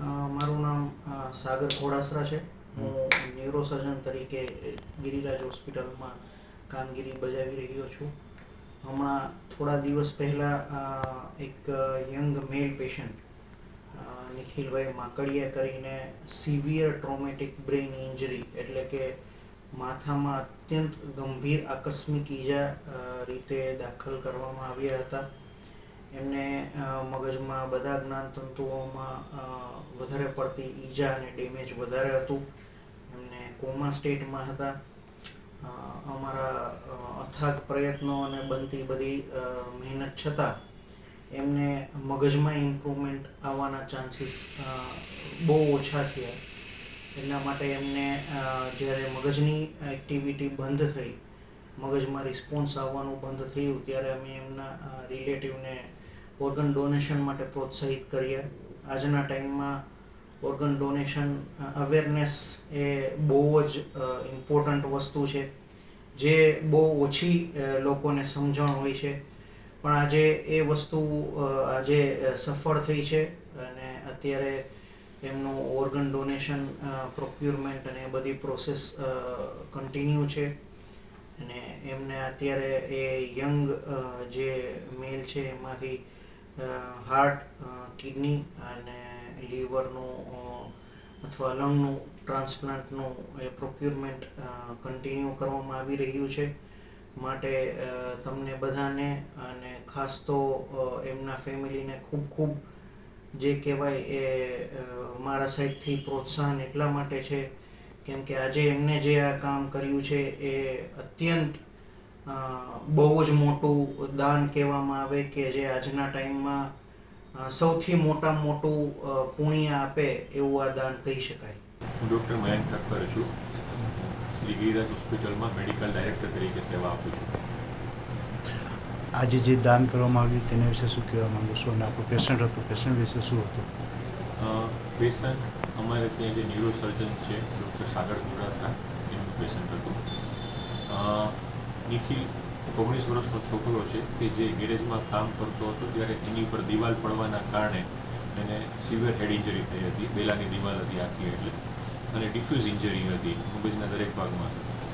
મારું નામ સાગર ખોડાસરા છે. હું ન્યુરોસર્જન તરીકે ગિરિરાજ હોસ્પિટલમાં કામગીરી બજાવી રહ્યો છું. હમણાં થોડા દિવસ પહેલાં એક યંગ મેલ પેશન્ટ નિખિલભાઈ માકડિયા કરીને સિવિયર ટ્રોમેટિક બ્રેઇન ઇન્જરી એટલે કે માથામાં અત્યંત ગંભીર આકસ્મિક ઈજા રીતે દાખલ કરવામાં આવ્યા હતા. એમને બધા જ્ઞાનતંતુઓમાં વધારે પડતી ઈજા અને ડેમેજ વધારે હતું. એમને કોમા સ્ટેટમાં હતા. અમારા અથાગ પ્રયત્નો અને બનતી બધી મહેનત છતાં એમને મગજમાં ઇમ્પ્રુવમેન્ટ આવવાના ચાન્સીસ બહુ ઓછા થયા. એટલા માટે એમને જ્યારે મગજની એક્ટિવિટી બંધ થઈ, મગજમાં રિસ્પોન્સ આવવાનું બંધ થયું, ત્યારે અમે એમના રિલેટિવને ઓર્ગન ડોનેશન માટે પ્રોત્સાહિત કરીએ. આજના ટાઈમમાં ઓર્ગન ડોનેશન અવેરનેસ એ બહુ જ ઇમ્પોર્ટન્ટ વસ્તુ છે. જે બહુ ઓછી લોકોને સમજણ હોય છે. પણ આજે એ વસ્તુ આજે સફળ થઈ છે અને અત્યારે એમનું ઓર્ગન ડોનેશન પ્રોક્યુરમેન્ટ અને એ બધી પ્રોસેસ કન્ટિન્યુ છે. અને એમને અત્યારે એ યંગ જે મેલ છે એમાંથી હાર્ટ કિડની અને લીવરનું અથવા લંગનું ટ્રાન્સપ્લાન્ટનું એ પ્રોક્યુરમેન્ટ કન્ટિન્યુ કરવામાં આવી રહ્યું છે. માટે તમને બધાને અને ખાસ તો એમના ફેમિલીને ખૂબ ખૂબ જે કહેવાય એ મારા સાઈડથી પ્રોત્સાહન એટલા માટે છે. કેમ કે આજે એમને જે આ કામ કર્યું છે એ અત્યંત બહુ જ મોટું દાન કહેવામાં આવે કે જે આજના ટાઈમમાં સૌથી મોટામાં મોટું પુણ્ય આપે એવું આ દાન કહી શકાય. હું ડૉક્ટર મયંક ઠક્કર છું. શ્રી ગિરિરાજ હોસ્પિટલમાં મેડિકલ ડાયરેક્ટર તરીકે સેવા આપું છું. આજે જે દાન કરવામાં આવ્યું તેના વિશે શું કહેવા માંગુ છો? અને આપણું પેશન્ટ હતું. પેશન્ટ વિશે શું હતું? પેશન્ટ અમારે ત્યાં જે ન્યુરોસર્જન છે ડૉક્ટર સાગર ગુરાસા એમનું પેશન્ટ હતું. અ, નિખિલ ઓગણીસ વર્ષનો છોકરો છે કે જે ગેરેજમાં કામ કરતો હતો ત્યારે એની ઉપર દિવાલ પડવાના કારણે એને સિવિયર હેડ ઇન્જરી થઈ હતી. બેલાની દિવાલ હતી આખી એટલે. અને ડિફ્યુઝ ઇન્જરી હતી મગજના દરેક ભાગમાં.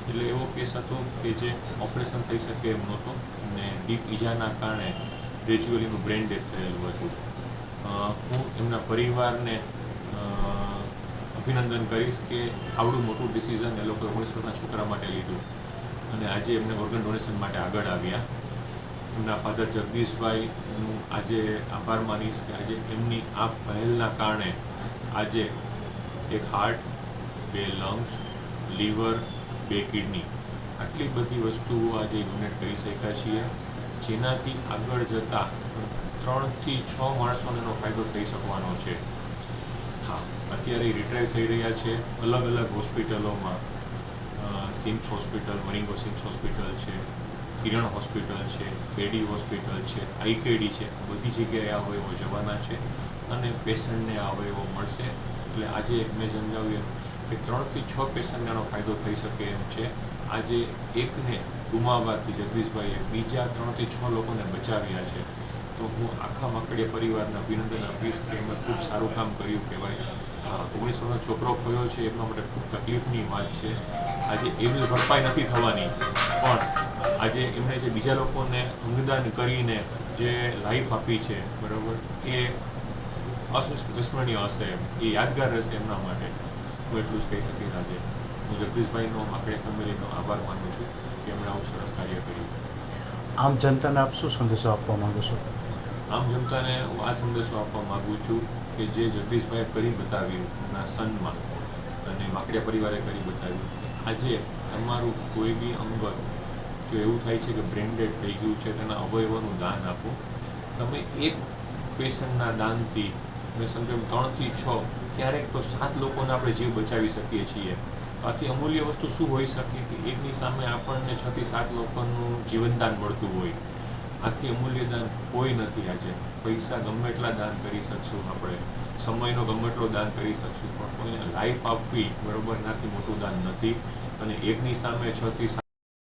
એટલે એવો કેસ હતો કે જે ઓપરેશન થઈ શકે એમ નહોતું અને ડીપ ઈજાના કારણે ગ્રેજ્યુઅલીનું બ્રેન ડેથ થયેલું હતું. હું એમના પરિવારને અભિનંદન કરીશ કે આવડું મોટું ડિસિઝન એ લોકોએ ઓગણીસ વર્ષના છોકરા માટે લીધું. અને આજે એમને ઓર્ગન ડોનેશન માટે આગળ આવ્યા. એમના ફાધર જગદીશભાઈનું આજે આભાર માનીશ કે આજે એમની આ પહેલના કારણે આજે એક હાર્ટ બે લંગ્સ લીવર બે કિડની આટલી બધી વસ્તુઓ આજે યુનિટ કરી શક્યા છીએ. જેનાથી આગળ જતાં ત્રણથી છ માણસોને એનો ફાયદો થઈ શકવાનો છે. હા, અત્યારે રિટાયર થઈ રહ્યા છે. અલગ અલગ હોસ્પિટલોમાં CIMS hospital, Marengo CIMS hospital છે, કિરણ હોસ્પિટલ છે કેડી હોસ્પિટલ છે આઈકેડી છે બધી જગ્યાએ આ અવયવો જવાના છે અને પેશન્ટને આ અવયવો મળશે. એટલે આજે મેં સમજાવ્યું કે ત્રણથી છ પેશન્ટને આનો ફાયદો થઈ શકે એમ છે. આજે એકને ગુમાવવાથી જગદીશભાઈએ બીજા ત્રણથી છ લોકોને બચાવ્યા છે. તો હું આખા માકડીયા પરિવારને અભિનંદન આપીશ કે એમણે ખૂબ સારું કામ કર્યું કહેવાય. આ ઓગણીસ છોકરો ખોયો છે એમના માટે ખૂબ તકલીફની વાત છે. આજે એમની ભરપાઈ નથી થવાની પણ આજે એમણે જે બીજા લોકોને અંગદાન કરીને જે લાઈફ આપી છે બરાબર એ અવિસ્મરણીય હશે એ યાદગાર રહેશે એમના માટે. હું એટલું જ કહી શકીશ આજે. હું જગદીશભાઈનો આપણે ફેમિલીનો આભાર માનું છું કે એમણે આવું સરસ કાર્ય કર્યું. આમ જનતાને આપ શું સંદેશો આપવા માગું છો? આમ જનતાને હું આ સંદેશો આપવા માગું છું કે જે જગદીશભાઈએ કરી બતાવ્યું, એમના સનમાં અને માકડિયા પરિવારે કરી બતાવ્યું. આજે તમારું કોઈ બી અંગ જો એવું થાય છે કે બ્રેન્ડેડ થઈ ગયું છે, તેના અવયવોનું દાન આપો. તમે એક પેશન્ટના દાનથી મેં સમજો ત્રણથી છ, ક્યારેક તો સાત લોકોને આપણે જીવ બચાવી શકીએ છીએ. આથી અમૂલ્ય વસ્તુ શું હોઈ શકે કે એકની સામે આપણને છથી સાત લોકોનું જીવનદાન મળતું હોય? આથી અમૂલ્ય દાન કોઈ નથી આજે. પૈસા ગમે એટલા દાન કરી શકશું આપણે. સમયનો ગમે એટલો દાન કરી શકશું. પણ કોઈને લાઈફ આપવી બરોબર નાથી મોટું દાન નથી. અને એકની સામે છ થી સાત